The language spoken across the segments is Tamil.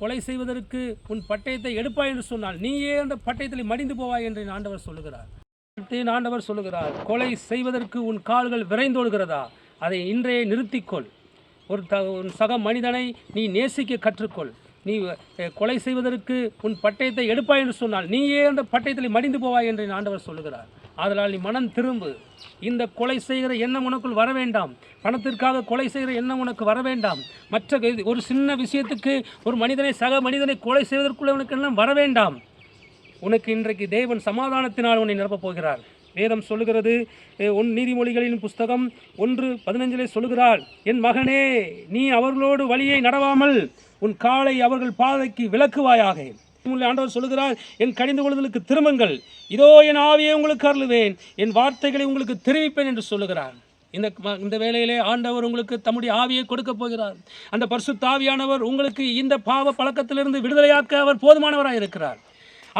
கொலை செய்வதற்கு உன் பட்டயத்தை எடுப்பாய் என்று சொன்னால் நீயே அந்த பட்டயத்தில் மடிந்து போவாய் என்று ஆண்டவர் சொல்லுகிறார். ஆண்டவர் சொல்லுகிறார் கொலை செய்வதற்கு உன் கால்கள் விரைந்தோடுகிறதா? அதை இன்றைய நிறுத்திக்கொள். ஒரு த உன் சக மனிதனை நீ நேசிக்க கற்றுக்கொள். நீ கொலை செய்வதற்கு உன் பட்டயத்தை எடுப்பாய் என்று சொன்னால் நீயே அந்த பட்டயத்தில் மடிந்து போவாய் என்று ஆண்டவர் சொல்லுகிறார். ஆதலால் நீ மனம் திரும்பு. இந்த கொலை செய்கிற எண்ணம் உனக்குள் வர வேண்டாம். பணத்திற்காக கொலை செய்கிற எண்ணம் உனக்கு வர வேண்டாம். மற்ற இது- ஒரு சின்ன விஷயத்துக்கு ஒரு மனிதனை சக மனிதனை கொலை செய்வதற்குள்ள உனக்கு எண்ணம் வர வேண்டாம். உனக்கு இன்றைக்கு தேவன் சமாதானத்தினால் உன்னை நிரப்பப் போகிறார். வேதம் சொல்லுகிறது உன் நீதிமொழிகளின் புஸ்தகம் ஒன்று பதினஞ்சிலே சொல்லுகிறாள் என் மகனே நீ அவர்களோடு வழியை நடவாமல் உன் காலை அவர்கள் பாதைக்கு விளக்குவாயாக. உங்களை ஆண்டவர் சொல்லுகிறார் என் கடிந்து கொள்ளுதலுக்கு திரும்புங்கள். இதோ என் ஆவியை உங்களுக்கு அருளுவேன். என் வார்த்தைகளை உங்களுக்கு தெரிவிப்பேன் என்று சொல்லுகிறார். இந்த இந்த வேலையிலே ஆண்டவர் உங்களுக்கு தம்முடைய ஆவியை கொடுக்க போகிறார். அந்த பரிசுத்த ஆவியானவர் உங்களுக்கு இந்த பாவ பழக்கத்திலிருந்து விடுதலையாக்க அவர் போதுமானவராக இருக்கிறார்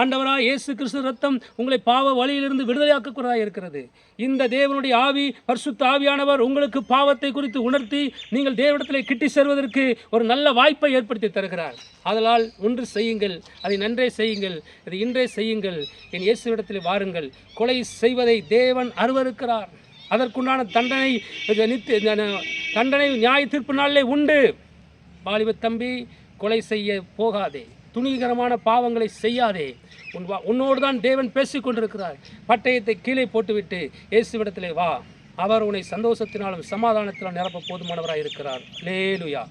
ஆண்டவராக இயேசு கிறிஸ்து ரத்தம் உங்களை பாவ வழியிலிருந்து விடுதலையாக்கக்கூடியதாக இருக்கிறது. இந்த தேவனுடைய ஆவி பரிசுத்த ஆவியானவர் உங்களுக்கு பாவத்தை குறித்து உணர்த்தி நீங்கள் தேவனிடத்தில் கிட்டி சேர்வதற்கு ஒரு நல்ல வாய்ப்பை ஏற்படுத்தி தருகிறார். அதனால் ஒன்று செய்யுங்கள் அதை நன்றே செய்யுங்கள் அதை இன்றே செய்யுங்கள். என் இயேசுவிடத்தில் வாருங்கள். கொலை செய்வதை தேவன் அருவருக்கிறார். அதற்குண்டான தண்டனை நித்து நித்திய தண்டனை நியாய தீர்ப்பு நாளிலே உண்டு. வாலிப தம்பி கொலை செய்ய போகாதே. துணிகரமான பாவங்களை செய்யாதே. உன் வா- உன்னோடு தான் தேவன் பேசிக் கொண்டிருக்கிறார் பட்டயத்தை கீழே போட்டுவிட்டு இயேசுவிடத்திலே வா. அவர் உன்னை சந்தோஷத்தினாலும் சமாதானத்தினாலும் நிரப்ப போதுமானவராக இருக்கிறார் லேலுயா